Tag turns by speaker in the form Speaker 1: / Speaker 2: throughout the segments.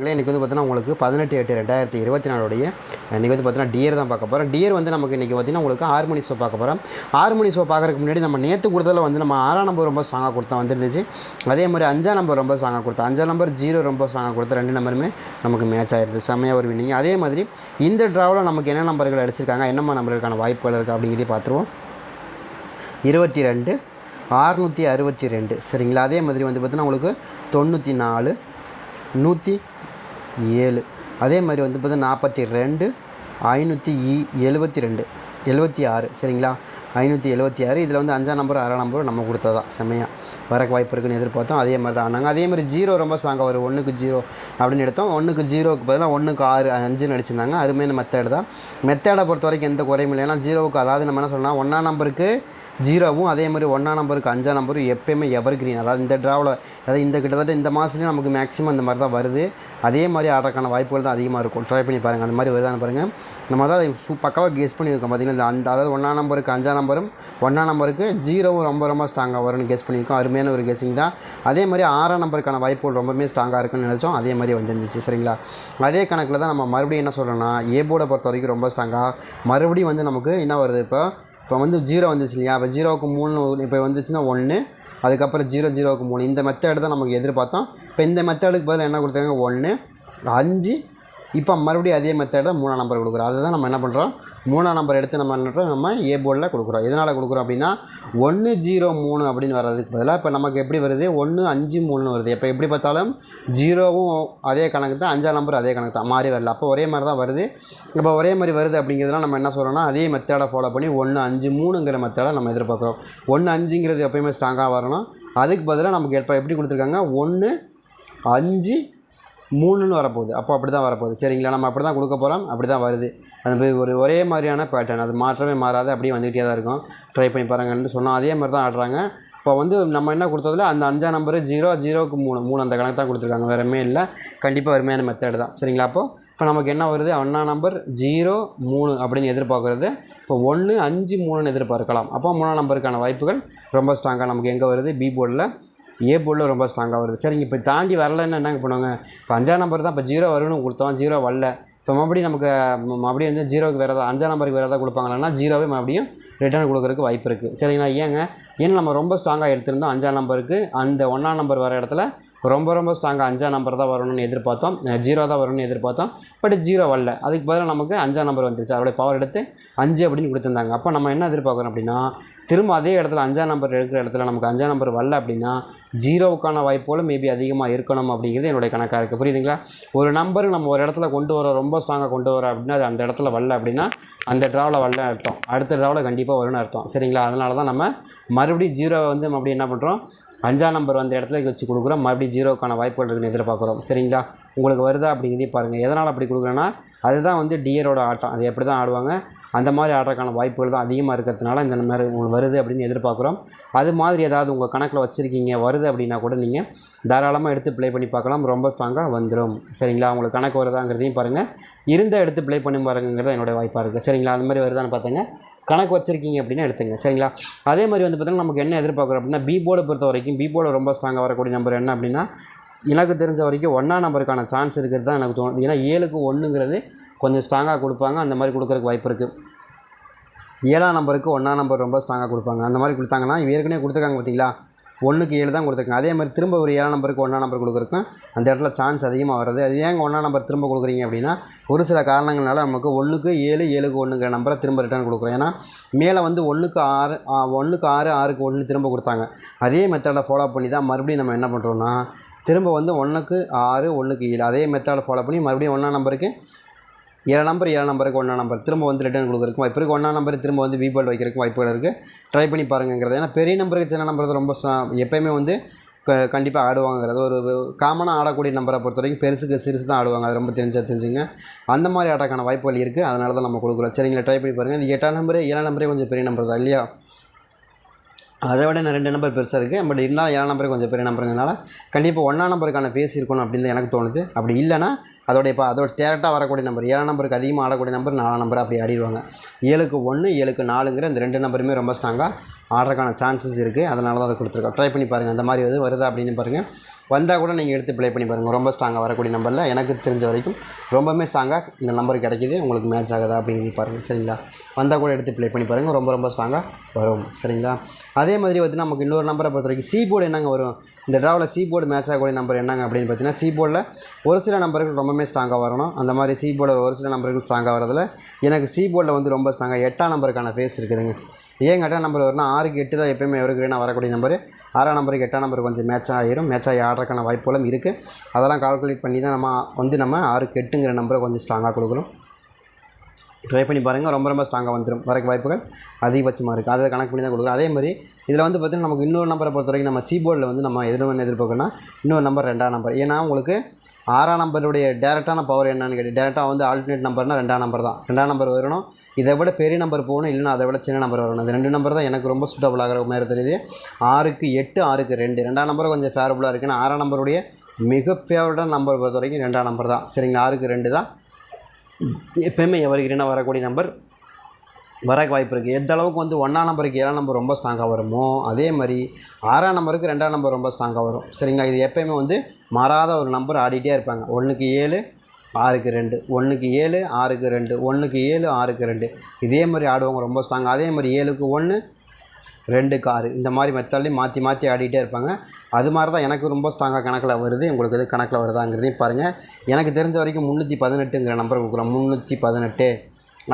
Speaker 1: இன்றைக்கி வந்து பார்த்தீங்கன்னா உங்களுக்கு பதினெட்டு எட்டு ரெண்டாயிரத்தி இருபத்தி நாலுடைய இன்றைக்கி வந்து பார்த்தீங்கன்னா டியர் தான் பார்க்க போகிறோம் டியர் வந்து நமக்கு இன்றைக்கி பார்த்தீங்கன்னா உங்களுக்கு ஆறு மணி ஷோ பார்க்க போகிறோம் ஆறு மணி ஷோ பார்க்குறதுக்கு முன்னாடி நம்ம நேற்று கொடுத்ததில் வந்து நம்ம ஆறாம் நம்பர் ரொம்ப ஸ்ட்ராங்காக கொடுத்தோம் வந்துருந்துச்சு. அதே மாதிரி அஞ்சாம் நம்பர் ரொம்ப ஸ்ட்ராங்காக கொடுத்தோம் அஞ்சாம் நம்பர் ஜீரோ ரொம்ப ஸ்ட்ராங்காக கொடுத்தா ரெண்டு நம்பருமே நமக்கு மேட்ச் ஆயிருது. செம்மையாக ஒரு வின்னிங் அதே மாதிரி இந்த ட்ராவில் நமக்கு என்ன நம்பர்கள் அடிச்சிருக்காங்க என்னம்மா நம்பர்களுக்கான வாய்ப்புகள் இருக்குது அப்படிங்கிறதே பார்த்துருவோம். இருபத்தி ரெண்டு ஆறுநூற்றி அறுபத்தி ரெண்டு. சரிங்களா? அதே மாதிரி வந்து பார்த்தீங்கன்னா உங்களுக்கு தொண்ணூற்றி நாலு நூற்றி ஏழு. அதே மாதிரி வந்து பார்த்தீங்கன்னா நாற்பத்தி ரெண்டு ஐநூற்றி இ எழுபத்தி ரெண்டு எழுபத்தி ஆறு. சரிங்களா? ஐநூற்றி எழுபத்தி ஆறு. இதில் வந்து அஞ்சாம் நம்பரும் ஆறாம் நம்பரும் நம்ம கொடுத்ததா? செம்மையாக வரக்கு வாய்ப்பு இருக்குன்னு எதிர்பார்த்தோம். அதே மாதிரி தான் ஆனாங்க. அதே மாதிரி ஜீரோ ரொம்ப ஸ்ட்ராங்காக வரும் ஒன்றுக்கு ஜீரோ அப்படின்னு எடுத்தோம். ஒன்றுக்கு ஜீரோக்கு பதிலாக ஒன்றுக்கு ஆறு அஞ்சுன்னு அடிச்சிருந்தாங்க. அருமையான மெத்தேடு தான். மெத்தேடை பொறுத்த வரைக்கும் எந்த குறையும் இல்லை. ஏன்னா ஜீரோவுக்கு அதாவது நம்ம என்ன சொல்லலாம்? ஒன்றாம் நம்பருக்கு ஜீரோவும் அதே மாதிரி ஒன்றாம் நம்பருக்கு அஞ்சாம் நம்பரும் எப்பயுமே எவர் கிரீன் அதாவது இந்த ட்ராவில் அதாவது இந்த கிட்டத்தட்ட இந்த மாதத்துலேயும் நமக்கு மேக்ஸிமம் இந்த மாதிரி தான் வருது. அதே மாதிரி ஆடுறதுக்கான வாய்ப்புகள் தான் அதிகமாக இருக்கும். ட்ரை பண்ணி பாருங்கள் அந்த மாதிரி வருதான்னு பாருங்கள் நம்ம அதாவது சூ பக்காவாக கெஸ் பண்ணியிருக்கோம். பார்த்தீங்கன்னா இந்த அந்த அதாவது ஒன்றாம் நம்பருக்கு அஞ்சாம் நம்பரும் ஒன்றாம் நம்பருக்கு ஜீரோவும் ரொம்ப ரொம்ப ஸ்ட்ராங்காக வரும்னு கெஸ் பண்ணியிருக்கோம். அருமையான ஒரு கெஸிங் தான். அதே மாதிரி ஆறாம் நம்பருக்கான வாய்ப்புகள் ரொம்பவே ஸ்ட்ராங்காக இருக்குன்னு நினச்சோம். அதே மாதிரி வந்துருந்துச்சு. சரிங்களா? அதே கணக்கில் தான் நம்ம மறுபடியும் என்ன சொல்கிறோன்னா ஏ போர்டை பொறுத்த வரைக்கும் ரொம்ப ஸ்ட்ராங்காக மறுபடியும் வந்து நமக்கு என்ன வருது இப்போ? இப்போ வந்து ஜீரோ வந்துச்சு இல்லையா? இப்போ ஜீரோவுக்கு மூணு இப்போ வந்துச்சுன்னா ஒன்று அதுக்கப்புறம் ஜீரோ ஜீரோவுக்கு மூணு. இந்த மெத்தேடு தான் நமக்கு எதிர்பார்த்தோம். இப்போ இந்த மெத்தேடுக்கு பதில் என்ன கொடுத்தாங்க? ஒன்று அஞ்சு இப்போ மறுபடியும் அதே மெத்தேட் தான் மூணாம் நம்பர் கொடுக்குறோம். அதுதான் நம்ம என்ன பண்ணுறோம் மூணாம் நம்பர் எடுத்து நம்ம என்ன பண்ணுறோம் நம்ம ஏ போர்டில் கொடுக்குறோம். எதனால் கொடுக்குறோம் அப்படின்னா ஒன்று ஜீரோ மூணு அப்படின்னு வர்றதுக்கு பதிலாக இப்போ நமக்கு எப்படி வருது? ஒன்று அஞ்சு மூணுன்னு வருது. இப்போ எப்படி பார்த்தாலும் ஜீரோவும் அதே கணக்கு தான் அஞ்சாம் நம்பர் அதே கணக்கு தான் மாறி வரல. அப்போ ஒரே மாதிரி தான் வருது. இப்போ ஒரே மாதிரி வருது அப்படிங்கிறதுலாம் நம்ம என்ன சொல்கிறோம்னா அதே மெத்தேடை ஃபாலோ பண்ணி ஒன்று அஞ்சு மூணுங்கிற மெத்தேடை நம்ம எதிர்பார்க்குறோம். ஒன்று அஞ்சுங்கிறது எப்பயுமே ஸ்ட்ராங்காக வரணும். அதுக்கு பதிலாக நமக்கு எப்போ எப்படி கொடுத்துருக்காங்க? ஒன்று அஞ்சு மூணுன்னு வரப்போகுது. அப்போ அப்படி தான் வரப்போகுது. சரிங்களா? நம்ம அப்படி தான் கொடுக்க போகிறோம் அப்படி தான் வருது. அது மாதிரி ஒரு ஒரே மாதிரியான பேட்டர்ன் அது மாற்றமே மாறாது அப்படியே வந்துகிட்டே தான் இருக்கும். ட்ரை பண்ணி பாருங்கன்னு சொன்னால் அதே மாதிரி தான் ஆடுறாங்க. இப்போ வந்து நம்ம என்ன கொடுத்ததில் அந்த அஞ்சாம் நம்பரு ஜீரோ ஜீரோக்கு மூணு. மூணு அந்த கணக்கு தான் கொடுத்துருக்காங்க. வேறமே இல்லை. கண்டிப்பாக வறுமையான மெத்தட் தான். சரிங்களா? அப்போது இப்போ நமக்கு என்ன வருது? அண்ணா நம்பர் ஜீரோ மூணு அப்படின்னு எதிர்பார்க்குறது. இப்போ ஒன்று அஞ்சு மூணுன்னு எதிர்பார்க்கலாம். அப்போ மூணாம் நம்பருக்கான வாய்ப்புகள் ரொம்ப ஸ்ட்ராங்காக நமக்கு எங்கே வருது? பி போர்டில் ஏ போர்டில் ரொம்ப ஸ்ட்ராங்காக வருது. சரிங்க இப்போ தாண்டி வரலன்னு என்னங்க பண்ணுவாங்க? இப்போ அஞ்சாம் நம்பர் தான் இப்போ ஜீரோ வரும்னு கொடுத்தோம் ஜீரோ வரல. இப்போ மறுபடியும் நமக்கு மறுபடியும் வந்து ஜீரோக்கு வேறு ஏதாவது அஞ்சாம் நம்பருக்கு வேறு ஏதாவது கொடுப்பாங்களா ஜீரோவே மறுபடியும் ரிட்டர்ன் கொடுக்குறதுக்கு வாய்ப்பு இருக்குது சரிங்களா ஏங்க? ஏன்னா நம்ம ரொம்ப ஸ்ட்ராங்காக எடுத்திருந்தோம் அஞ்சாம் நம்பருக்கு அந்த ஒன்றாம் நம்பர் வர இடத்துல ரொம்ப ரொம்ப ஸ்ட்ராங்காக அஞ்சாம் நம்பர் தான் வரணும்னு எதிர்பார்த்தோம். ஜீரோ தான் வரணும்னு எதிர்பார்த்தோம். பட் ஜீரோ வரல. அதுக்கு பதிலாக நமக்கு அஞ்சாம் நம்பர் வந்துருச்சு. அவருடைய பவர் எடுத்து அஞ்சு அப்படின்னு கொடுத்துருந்தாங்க. அப்போ நம்ம என்ன எதிர்பார்க்குறோம் அப்படின்னா திரும்ப அதே இடத்துல அஞ்சாம் நம்பர் எடுக்கிற இடத்துல நமக்கு அஞ்சாம் நம்பர் வரல அப்படின்னா ஜீரோவுக்கான வாய்ப்போல் மேபி அதிகமாக இருக்கணும் அப்படிங்கிறது என்னுடைய கணக்காக இருக்குது புரியுதுங்களா? ஒரு நம்பர் நம்ம ஒரு இடத்துல கொண்டு வரோம் ரொம்ப ஸ்ட்ராங்காக கொண்டு வரோம் அப்படின்னா அது அந்த இடத்துல வரல அப்படின்னா அந்த ட்ராவில் வரல அர்த்தம். அடுத்த ட்ராவில் கண்டிப்பாக வரும்னு அர்த்தம். சரிங்களா? அதனால தான் நம்ம மறுபடியும் ஜீரோவை வந்து மறுபடியும் என்ன பண்ணுறோம் அஞ்சாம் நம்பர் வந்த இடத்துல வச்சு கொடுக்குறோம். மறுபடியும் ஜீரோக்கான வாய்ப்புகள் இருக்குன்னு எதிர்பார்க்குறோம். சரிங்களா? உங்களுக்கு வருதா அப்படிங்கிறதையும் பாருங்கள் எதனால் அப்படி கொடுக்குறேன்னா அதுதான் வந்து டியரோட ஆட்டம். அது எப்படி தான் ஆடுவாங்க? அந்த மாதிரி ஆடுறதுக்கான வாய்ப்புகள் தான் அதிகமாக இருக்கிறதுனால இந்த மாதிரி உங்களுக்கு வருது அப்படின்னு எதிர்பார்க்குறோம். அது மாதிரி ஏதாவது உங்கள் கணக்கில் வச்சுருக்கீங்க வருது அப்படின்னா கூட நீங்கள் தாராளமாக எடுத்து ப்ளே பண்ணி பார்க்கலாம். ரொம்ப ஸ்ட்ராங்காக வந்துடும் சரிங்களா? உங்களுக்கு கணக்கு வருதாங்கிறதையும் பாருங்கள் இருந்த எடுத்து ப்ளே பண்ணி பாருங்கிறது என்னோடய வாய்ப்பாக இருக்குது சரிங்களா? அந்த மாதிரி வருதான்னு பார்த்துங்க. கணக்கு வச்சுருக்கீங்க அப்படின்னா எடுத்துங்க. சரிங்களா? அதே மாதிரி வந்து பார்த்தீங்கன்னா நமக்கு என்ன எதிர்பார்க்குறோம் அப்படின்னா பி போர்டை பொறுத்த வரைக்கும் பி போர்டு ரொம்ப ஸ்ட்ராங்காக வரக்கூடிய நம்பர் என்ன அப்படின்னா எனக்கு தெரிஞ்ச வரைக்கும் ஒன்றாம் நம்பருக்கான சான்ஸ் இருக்கிறது தான் எனக்கு தோணுது. ஏன்னா ஏழுக்கு ஒன்றுங்கிறது கொஞ்சம் ஸ்ட்ராங்காக கொடுப்பாங்க. அந்த மாதிரி கொடுக்குறதுக்கு வாய்ப்பு இருக்குது ஏழாம் நம்பருக்கு ஒன்றாம் நம்பர் ரொம்ப ஸ்ட்ராங்காக கொடுப்பாங்க. அந்த மாதிரி கொடுத்தாங்கன்னா ஏற்கனவே கொடுத்துருக்காங்க பார்த்தீங்களா ஒன்றுக்கு ஏழு தான் கொடுத்துருக்காங்க. அதே மாதிரி திரும்ப ஒரு ஏழாம் நம்பருக்கு ஒன்றாம் நம்பர் கொடுக்குறதுக்கும் அந்த இடத்துல சான்ஸ் அதிகமாக வருது. அது ஏங்க ஒன்றாம் நம்பர் திரும்ப கொடுக்குறீங்க அப்படின்னா ஒரு சில காரணங்களால் நமக்கு ஒன்றுக்கு ஏழு ஏழுக்கு ஒன்றுங்கிற நம்பரை திரும்ப ரிட்டர்ன் கொடுக்குறோம். ஏன்னா மேலே வந்து ஒன்றுக்கு ஆறு ஒன்றுக்கு ஆறு ஆறுக்கு ஒன்று திரும்ப கொடுத்தாங்க. அதே மெத்தடை ஃபாலோ பண்ணி தான் மறுபடியும் நம்ம என்ன பண்ணுறோன்னா திரும்ப வந்து ஒன்றுக்கு ஆறு ஒன்றுக்கு ஏழு அதே மெத்தடை ஃபாலோ பண்ணி மறுபடியும் ஒன்றாம் நம்பருக்கு ஏழு நம்பர் ஏழு நம்பருக்கு ஒன்றா நம்பர் திரும்ப வந்து ரிட்டர்ன் கொடுக்குறதுக்கு வாய்ப்பு இருக்குது ஒன்றா நம்பர் திரும்ப வந்து வீபால் வைக்கிறதுக்கு வாய்ப்புகள் இருக்குது ட்ரை பண்ணி பாருங்கிறது ஏன்னா பெரிய நம்பருக்கு சின்ன நம்பர் ரொம்ப எப்போயுமே வந்து வந்து கண்டிப்பாக ஆடுவாங்கிறது ஒரு காமனாக ஆடக்கூடிய நம்பரை பொறுத்த வரைக்கும் பெருசுக்கு சிறுசு தான் ஆடுவாங்க. அது ரொம்ப தெரிஞ்சா தெரிஞ்சுங்க. அந்த மாதிரி ஆட்டக்கான வாய்ப்புகள் இருக்குது அதனால தான் நம்ம கொடுக்குறோம். சரிங்களா? ட்ரை பண்ணி பாருங்கள் இந்த எட்டாம் நம்பரு ஏழாம் நம்பரே கொஞ்சம் பெரிய நம்பர் தான் இல்லையா? அதை விட நான் ரெண்டு நம்பர் பெருசாக இருக்குது பட் இருந்தாலும் ஏழாம் நம்பர் கொஞ்சம் பெரிய நம்பருங்கிறனால கண்டிப்பாக ஒன்றாம் நம்பருக்கான பேஸ் இருக்கணும் அப்படின்னு தான் எனக்கு தோணுது. அப்படி இல்லைன்னா அதோடைய இப்போ அதோட டேரெக்டாக வரக்கூடிய நம்பர் ஏழாம் நம்பருக்கு அதிகமாக ஆடக்கூடிய நம்பர் நாலாம் நம்பர் அப்படி ஆடிடுவாங்க. ஏழுக்கு ஒன்று ஏழுக்கு நாலுங்கிற இந்த ரெண்டு நம்பருமே ரொம்ப ஸ்ட்ராங்காக ஆடுறதுக்கான சான்சஸ் இருக்குது அதனால தான் அதை கொடுத்துருக்கோம். ட்ரை பண்ணி பாருங்கள் அந்த மாதிரி வந்து வருதா அப்படின்னு பாருங்கள் வந்தால் கூட நீங்கள் எடுத்து ப்ளே பண்ணி பாருங்கள் ரொம்ப ஸ்ட்ராங்காக வரக்கூடிய நம்பரில் எனக்கு தெரிஞ்ச வரைக்கும் ரொம்பவுமே ஸ்ட்ராங்காக இந்த நம்பர் கிடைக்கிது. உங்களுக்கு மேட்ச் ஆகுதா அப்படிங்கிறது பாருங்கள் சரிங்களா? வந்தால் கூட எடுத்து ப்ளே பண்ணி பாருங்கள் ரொம்ப ரொம்ப ஸ்ட்ராங்காக வரும். சரிங்களா? அதே மாதிரி வந்து நமக்கு இன்னொரு நம்பரை பொறுத்த வரைக்கும் சி போர்டு என்னங்க வரும்? இந்த ட்ராவில் சி போர்டு மேட்ச் ஆகக்கூடிய நம்பர் என்னங்க அப்படின்னு பார்த்தீங்கன்னா சி போர்டில் ஒரு சில நம்பர்கள் ரொம்பவுமே ஸ்ட்ராங்காக வரணும். அந்த மாதிரி சி போர்டில் ஒரு சில நம்பர்கள் ஸ்ட்ராங்காக வரதில் எனக்கு சி போர்டில் வந்து ரொம்ப ஸ்ட்ராங்காக எட்டாம் நம்பருக்கான ஃபேஸ் இருக்குதுங்க. ஏன் எட்டாம் நம்பர் வரும்னா ஆறுக்கு எட்டு தான் எப்பயுமே நான் வரக்கூடிய நம்பர் ஆறாம் நம்பருக்கு எட்டாம் நம்பர் கொஞ்சம் மேட்ச் ஆகிரும் மேட்ச் ஆகி ஆடுறதுக்கான வாய்ப்புகளும் இருக்குது அதெல்லாம் கால்குலேட் பண்ணி தான் நம்ம வந்து நம்ம ஆறுக்கு எட்டுங்கிற நம்பரை கொஞ்சம் ஸ்ட்ராங்காக கொடுக்கணும். ட்ரை பண்ணி பாருங்கள் ரொம்ப ரொம்ப ஸ்ட்ராங்காக வந்துடும் வரக்கு வாய்ப்புகள் அதிகபட்சமாக இருக்குது அதை கணக்கு பண்ணி தான் கொடுக்குறோம் அதே மாதிரி இதில் வந்து பார்த்திங்கன்னா நமக்கு இன்னொரு நம்பரை பொறுத்த வரைக்கும் நம்ம சீபோர்டில் வந்து நம்ம எதிர்ப்பு எதிர்பார்க்கணும்னா இன்னொரு நம்பர் ரெண்டாம் நம்பர் ஏன்னா உங்களுக்கு ஆறாம் நம்பருடைய டேரெக்டான பவர் என்னன்னு கேட்டு டேரெக்டாக வந்து ஆல்டர்னேட் நம்பர்னால் ரெண்டாம் நம்பர் தான். ரெண்டாம் நம்பர் வரணும். இதை விட பெரிய நம்பர் போகணும் இல்லைனா அதை விட சின்ன நம்பர் வரணும். இந்த ரெண்டு நம்பர் தான் எனக்கு ரொம்ப சூட்டபுள் ஆகிற மாதிரி தெரியுது. ஆறுக்கு எட்டு ஆறுக்கு ரெண்டு. ரெண்டாம் நம்பர் கொஞ்சம் ஃபேவரபுளாக இருக்குன்னு ஆறாம் நம்பருடைய மிக ஃபேவரட்டான நம்பர் பொறுத்த வரைக்கும் ரெண்டாம் நம்பர் தான். சரிங்களா? ஆறுக்கு ரெண்டு தான். எப்பயுமே எவருக்கிறேன்னா வரக்கூடிய நம்பர் வரக்கு வாய்ப்பு இருக்குது எந்த அளவுக்கு வந்து ஒன்றாம் நம்பருக்கு ஏழாம் நம்பர் ரொம்ப ஸ்ட்ராங்காக வருமோ அதே மாதிரி ஆறாம் நம்பருக்கு ரெண்டாம் நம்பர் ரொம்ப ஸ்ட்ராங்காக வரும். சரிங்களா? இது எப்பயுமே வந்து மாறாத ஒரு நம்பர் ஆடிட்டே இருப்பாங்க. ஒன்றுக்கு ஏழு ஆறுக்கு ரெண்டு ஒன்றுக்கு ஏழு ஆறுக்கு ரெண்டு ஒன்றுக்கு ஏழு ஆறுக்கு ரெண்டு. இதே மாதிரி ஆடுவாங்க ரொம்ப ஸ்ட்ராங். அதே மாதிரி ஏழுக்கு ஒன்று ரெண்டுக்கு ஆறு. இந்த மாதிரி மெத்தட்லேயும் மாற்றி மாற்றி ஆடிட்டே இருப்பாங்க. அது மாதிரி தான் எனக்கு ரொம்ப ஸ்ட்ராங்காக கணக்கில் வருது. உங்களுக்கு இது கணக்கில் வருதாங்கிறதையும் பாருங்கள் எனக்கு தெரிஞ்ச வரைக்கும் முந்நூற்றி பதினெட்டுங்கிற நம்பர் கொடுக்குறோம் முந்நூற்றி பதினெட்டு.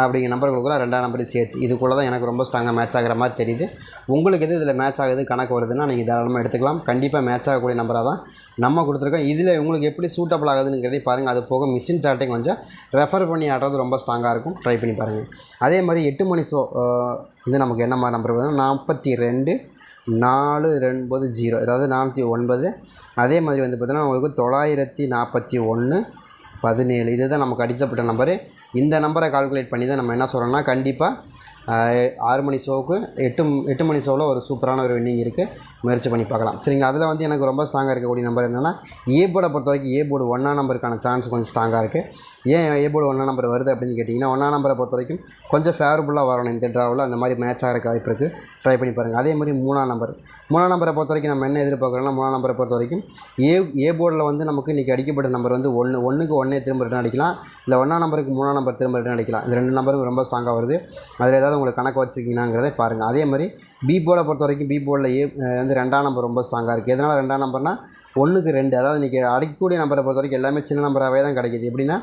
Speaker 1: அப்படிங்கிற நம்பர் கொடுக்குறேன் ரெண்டாம் நம்பரையும் சேர்த்து. இதுக்குள்ளே தான் எனக்கு ரொம்ப ஸ்ட்ராங்காக மேட்ச் ஆகிற மாதிரி தெரியுது. உங்களுக்கு எது இதில் மேட்ச் ஆகுது கணக்கு வருதுன்னா நீங்கள் தாராளமாக எடுத்துக்கலாம். கண்டிப்பாக மேட்ச் ஆகக்கூடிய நம்பராக தான் நம்ம கொடுத்துருக்கோம். இதில் உங்களுக்கு எப்படி சூட்டபிள் ஆகுதுங்கிறதையும் பாருங்கள் அது போக மிஷின் சார்ட்டையும் கொஞ்சம் ரெஃபர் பண்ணி ஆடுறது ரொம்ப ஸ்ட்ராங்காக இருக்கும். ட்ரை பண்ணி பாருங்கள் அதே மாதிரி எட்டு மணி ஷோ வந்து நமக்கு என்ன மாதிரி நம்பர் வருதுன்னா நாற்பத்தி ரெண்டு நாலு ரெண்பது ஜீரோ அதாவது நானூற்றி ஒன்பது. அதே மாதிரி வந்து பார்த்திங்கன்னா உங்களுக்கு தொள்ளாயிரத்தி நாற்பத்தி ஒன்று பதினேழு. இதுதான் நமக்கு அடிச்சப்பட்ட நம்பரு இந்த நம்பரை கால்குலேட் பண்ணி தான் நம்ம என்ன சொல்கிறோம்னா கண்டிப்பாக ஆறு மணி ஷோவுக்கு எட்டு எட்டு மணி ஷோவில் ஒரு சூப்பரான ஒரு வின்னிங் இருக்குது முயற்சி பண்ணி பார்க்கலாம். சரிங்களா? அதில் வந்து எனக்கு ரொம்ப ஸ்ட்ராங்காக இருக்கக்கூடிய நம்பர் என்னென்னா ஏ போர்டை பொறுத்த வரைக்கும் ஏ போர்டு ஒன்றா நம்பருக்கான சான்ஸ் கொஞ்சம் ஸ்ட்ராங்காக இருக்குது ஏன் ஏ போர்டு ஒன்றா நம்பர் வருது அப்படின்னு கேட்டிங்கன்னா ஒன்றா நம்பரை பொறுத்த வரைக்கும் கொஞ்சம் ஃபேவரபுளாக வரணும் இந்த ட்ராவில் அந்த மாதிரி மேட்ச் ஆகிறக்கு வாய்ப்பு இருக்குது ட்ரை பண்ணி பாருங்கள் அதே மாதிரி மூணாம் நம்பர் மூணாம் நம்பரை பொறுத்த வரைக்கும் நம்ம என்ன எதிர்பார்க்குறோம்னா மூணாம் நம்பரை பொறுத்த வரைக்கும் ஏ ஏ போர்டில் வந்து நமக்கு இன்றைக்கி அடிக்கப்பட்ட நம்பர் வந்து ஒன்று ஒன்றுக்கு ஒன்றே திரும்ப ரிட்டன் அடிக்கலாம். இல்லை ஒன்றாம் நம்பருக்கு மூணாம் நம்பர் திரும்ப ரிட்டன் அடிக்கலாம். இந்த ரெண்டு நம்பரும் ரொம்ப ஸ்ட்ராங்காக வருது. அதில் ஏதாவது உங்களுக்கு கணக்கு வச்சுருக்கீங்களாங்கிறதை பாருங்கள் அதே மாதிரி பி போர்டை பொறுத்த வரைக்கும் பி போர்டில் ஏ வந்து ரெண்டாம் நம்பர் ரொம்ப ஸ்ட்ராங்காக இருக்குது எதனால் ரெண்டாம் நம்பர்னால் ஒன்றுக்கு ரெண்டு. அதாவது இன்றைக்கி அடிக்கக்கூடிய நம்பரை பொறுத்த வரைக்கும் எல்லாமே சின்ன நம்பராகவே தான் கிடைக்கிது. எப்படின்னா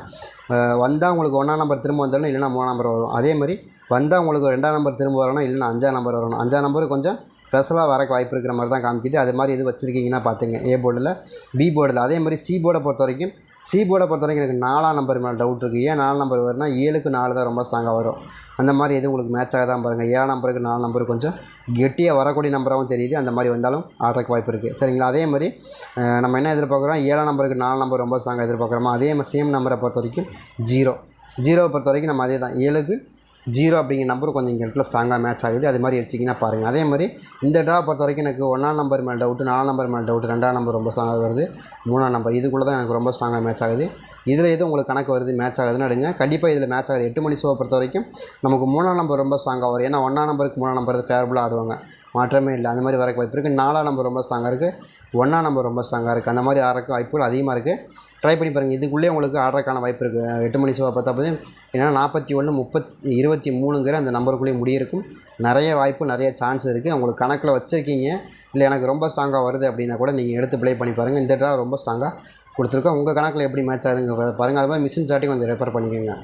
Speaker 1: வந்தால் உங்களுக்கு ஒன்றாம் நம்பர் திரும்ப வந்துடணும் இல்லைனா மூணாம் நம்பர் வரும். அதே மாதிரி வந்தால் உங்களுக்கு ரெண்டாம் நம்பர் திரும்ப வரணும் இல்லைனா அஞ்சாம் நம்பர் வரணும். அஞ்சாம் நம்பர் கொஞ்சம் ஸ்பெஷலாக வரக்கு வாய்ப்பு இருக்கிற மாதிரி தான் காமிக்குது. அது மாதிரி எது வச்சுருக்கீங்கன்னா பார்த்துங்க ஏ போர்டில் பி போர்டில் அதே மாதிரி சி போர்டை பொறுத்த வரைக்கும் சி போர்டை பொறுத்த வரைக்கும் எனக்கு நாலாம் நம்பர் மேலே டவுட் இருக்குது ஏன் நாலு நம்பர் வரும்னா ஏழுக்கு நாலு தான் ரொம்ப ஸ்ட்ராங்காக வரும். அந்த மாதிரி எதுவும் உங்களுக்கு மேட்ச் ஆக தான் பாருங்கள் ஏழாம் நம்பருக்கு நாலு நம்பர் கொஞ்சம் கெட்டியாக வரக்கூடிய நம்பராகவும் தெரியுது. அந்த மாதிரி வந்தாலும் ஆடுறக்கு வாய்ப்பு இருக்குது சரிங்களா? அதே மாதிரி நம்ம என்ன எதிர்பார்க்குறோம்? ஏழாம் நம்பருக்கு நாலு நம்பர் ரொம்ப ஸ்ட்ராங்காக எதிர்பார்க்குறோமோ அதே மாதிரி சேம் நம்பரை பொறுத்த வரைக்கும் ஜீரோ ஜீரோவை பொறுத்த வரைக்கும் நம்ம அதே தான் ஏழுக்கு ஜீரோ அப்படிங்கிற நம்பர் கொஞ்சம் இங்கே இடத்துல ஸ்ட்ராங்காக மேட்ச் ஆகுது. அது மாதிரி வச்சிங்கன்னா பாருங்கள் அதே மாதிரி இந்த ட்ரா பொறுத்த வரைக்கும் எனக்கு ஒன்றாம் நம்பர் மேலே டவுட்டு நாலாம் நம்பர் மேலே டவுட்டு ரெண்டாம் நம்பர் ரொம்ப ஸ்ட்ராங்காக வருது. மூணாம் நம்பர் இதுக்குள்ளே தான் எனக்கு ரொம்ப ஸ்ட்ராங்காக மேட்ச் ஆகுது. இதில் எதுவும் உங்களுக்கு கணக்கு வருது மேட்ச் ஆகுதுன்னு எடுங்க. கண்டிப்பாக இதில் மேட்ச் ஆகுது. எட்டு மணி ஷோவை பொறுத்த வரைக்கும் நமக்கு மூணாம் நம்பர் ரொம்ப ஸ்ட்ராங்காக வரும். ஏன்னா ஒன்றாம் நம்பருக்கு மூணாம் நம்பர் ஃபேவரபுளாக ஆடுவாங்க. மாற்றமே இல்லை. அந்த மாதிரி வரக்கு வாய்ப்பு இருக்குது நாலாம் நம்பர் ரொம்ப ஸ்ட்ராங்காக இருக்குது ஒன்றாம் நம்பர் ரொம்ப ஸ்ட்ராங்காக இருக்குது அந்த மாதிரி ஆறக்கு வாய்ப்புகள் அதிகமாக இருக்குது ட்ரை பண்ணி பாருங்கள் இதுக்குள்ளே உங்களுக்கு ஆடுறதுக்கான வாய்ப்பு இருக்குது எட்டு மணி ஷோவை பார்த்தா பார்த்து ஏன்னா நாற்பத்தி ஒன்று முப்பத்தி இருபத்தி மூணுங்கிற அந்த நம்பருக்குள்ளேயே முடியிருக்கும். நிறைய வாய்ப்பு நிறைய சான்ஸ் இருக்குது உங்களுக்கு கணக்கில் வச்சுருக்கீங்க. இல்லை எனக்கு ரொம்ப ஸ்ட்ராங்காக வருது அப்படின்னா கூட நீங்கள் எடுத்து ப்ளே பண்ணி பாருங்கள் இந்த ட்ரா ரொம்ப ஸ்ட்ராங்காக கொடுத்துருக்கோம். உங்கள் கணக்கில் எப்படி மேட்ச் ஆகுதுங்க பாருங்கள் அது மாதிரி மிஷின் சாட்டி கொஞ்சம் ரெஃபர் பண்ணிக்கோங்க.